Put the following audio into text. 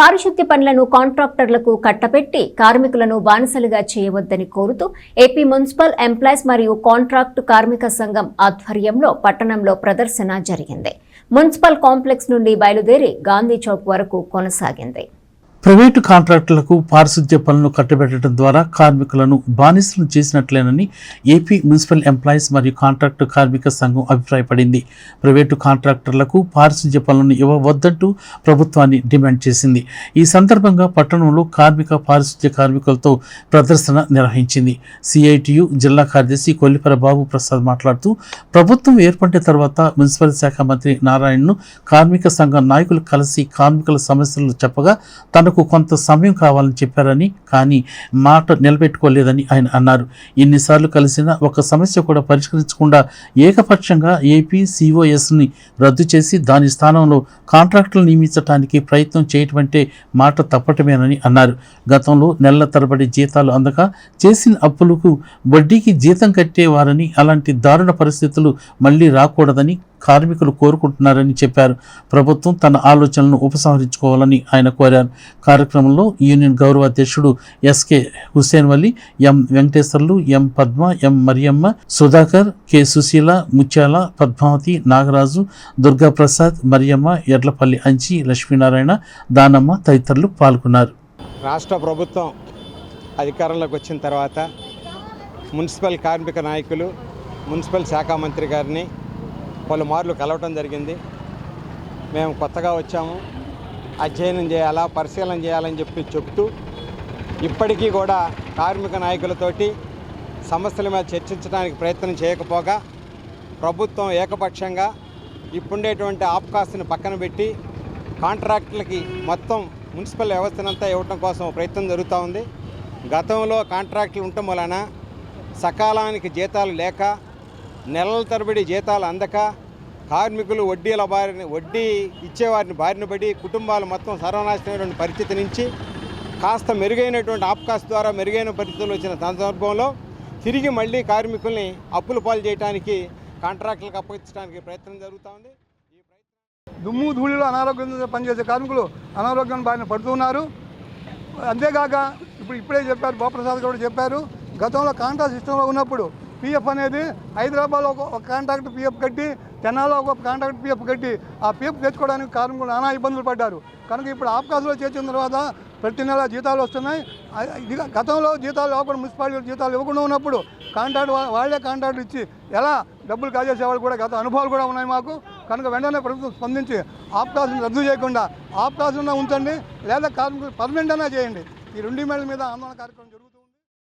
పారిశుద్ధ్య పనులను కాంట్రాక్టర్లకు కట్టబెట్టి కార్మికులను బానిసలుగా చేయవద్దని కోరుతూ ఏపీ మున్సిపల్ ఎంప్లాయీస్ మరియు కాంట్రాక్టు కార్మిక సంఘం ఆధ్వర్యంలో పట్టణంలో ప్రదర్శన జరిగింది. మున్సిపల్ కాంప్లెక్స్ నుండి బయలుదేరి గాంధీ చౌక్ వరకు కొనసాగింది. ప్రైవేటు కాంట్రాక్టులకు పారిశుద్ధ్య పనులను కట్టబెట్టడం ద్వారా కార్మికులను బానిసలు చేసినట్లేనని ఏపీ మున్సిపల్ ఎంప్లాయీస్ మరియు కాంట్రాక్టు కార్మిక సంఘం అభిప్రాయపడింది. ప్రైవేటు కాంట్రాక్టర్లకు పారిశుద్ధ్య పనులను ఇవ్వవద్దంటూ ప్రభుత్వాన్ని డిమాండ్ చేసింది. ఈ సందర్భంగా పట్టణంలో కార్మిక పారిశుద్ధ్య కార్మికులతో ప్రదర్శన నిర్వహించింది. సిఐటియు జిల్లా కార్యదర్శి కొల్లిపర బాబు ప్రసాద్ మాట్లాడుతూ ప్రభుత్వం ఏర్పడిన తర్వాత మున్సిపల్ శాఖ మంత్రి నారాయణను కార్మిక సంఘం నాయకులు కలిసి కార్మికుల సమస్యలు చెప్పగా తన తనకు కొంత సమయం కావాలని చెప్పారని కానీ మాట నిలబెట్టుకోలేదని ఆయన అన్నారు. ఎన్నిసార్లు కలిసినా ఒక సమస్య కూడా పరిష్కరించకుండా ఏకపక్షంగా ఏపీ సిఓఎస్ని రద్దు చేసి దాని స్థానంలో కాంట్రాక్టులు నియమించడానికి ప్రయత్నం చేయటం అంటే మాట తప్పటమేనని అన్నారు. గతంలో నెలల తరబడి జీతాలు అందక చేసిన అప్పులకు వడ్డీకి జీతం కట్టేవారని అలాంటి దారుణ పరిస్థితులు మళ్ళీ రాకూడదని కార్మికులు కోరుకుంటున్నారని చెప్పారు. ప్రభుత్వం తన ఆలోచనలను ఉపసంహరించుకోవాలని ఆయన కోరారు. కార్యక్రమంలో యూనియన్ గౌరవ అధ్యక్షుడు SK Hussain Valli M Venkateswarlu M Padma M Mariyamma Sudhakar K Sushila Mutyala Padmavathi Nagaraju Durgaprasad Mariyamma Edlapalli అంచి Lakshminarayana దానమ్మ తదితరులు పాల్గొన్నారు. రాష్ట్ర ప్రభుత్వం అధికారంలోకి వచ్చిన తర్వాత మున్సిపల్ కార్మిక నాయకులు మున్సిపల్ శాఖ మంత్రి గారిని పలుమార్లు కలవటం జరిగింది. మేము కొత్తగా వచ్చాము. అధ్యయనం చేయాలా పరిశీలన చేయాలని చెప్పి చెప్తూ ఇప్పటికీ కూడా కార్మిక నాయకులతోటి సమస్యల మీద చర్చించడానికి ప్రయత్నం చేయకపోగా ప్రభుత్వం ఏకపక్షంగా ఇప్పుండేటువంటి ఆప్కాస్ట్ని పక్కన పెట్టి కాంట్రాక్టులకి మొత్తం మున్సిపల్ వ్యవస్థనంతా ఇవ్వటం కోసం ప్రయత్నం జరుగుతూ ఉంది. గతంలో కాంట్రాక్టులు ఉండటం వలన సకాలానికి జీతాలు లేక నెలల తరబడి జీతాలు అందక కార్మికులు వడ్డీల బారిన వడ్డీ ఇచ్చేవారిని బారిన పడి కుటుంబాలు మొత్తం సర్వనాశనమైనటువంటి పరిస్థితి నుంచి కాస్త మెరుగైనటువంటి ఆప్కాస్ ద్వారా మెరుగైన పరిస్థితులు వచ్చిన సందర్భంలో తిరిగి మళ్ళీ కార్మికుల్ని అప్పులు పాలు చేయడానికి కాంట్రాక్టులకు అప్పగించడానికి ప్రయత్నం జరుగుతూ ఉంది. దుమ్ము ధూళిలో అనారోగ్యంతో పనిచేసే కార్మికులు అనారోగ్యం బారిన పడుతున్నారు అంతేకాక ఇప్పుడు ఇప్పుడే చెప్పారు బాప్రసాద్ గౌడ్ చెప్పారు గతంలో కాంట్రాక్ట్ సిస్టంలో ఉన్నప్పుడు పిఎఫ్ అనేది హైదరాబాద్లో ఒక కాంట్రాక్ట్ పిఎఫ్ కట్టి తెనాలో ఒక కాంట్రాక్ట్ పిఎఫ్ కట్టి ఆ పిఎఫ్ తెచ్చుకోవడానికి కార్మికులు నానా ఇబ్బందులు పడ్డారు. కనుక ఇప్పుడు ఆప్కాస్లో చేర్చిన తర్వాత ప్రతి నెల జీతాలు వస్తున్నాయి. ఇది గతంలో జీతాలు ఇవ్వకుండా మున్సిపాలిటీ జీతాలు ఇవ్వకుండా ఉన్నప్పుడు కాంట్రాక్ట్ వాళ్ళే కాంట్రాక్ట్ ఇచ్చి ఎలా డబ్బులు కాజేసేవాళ్ళు కూడా గత అనుభవాలు కూడా ఉన్నాయి మాకు. కనుక వెంటనే ప్రభుత్వం స్పందించి ఆప్కాస్ని రద్దు చేయకుండా ఆప్కాస్ ఉంచండి లేదా కార్మికులు పర్మనెంట్ అయినా చేయండి. ఈ రెండు మేడల మీద ఆందోళన కార్యక్రమం జరుగుతుంది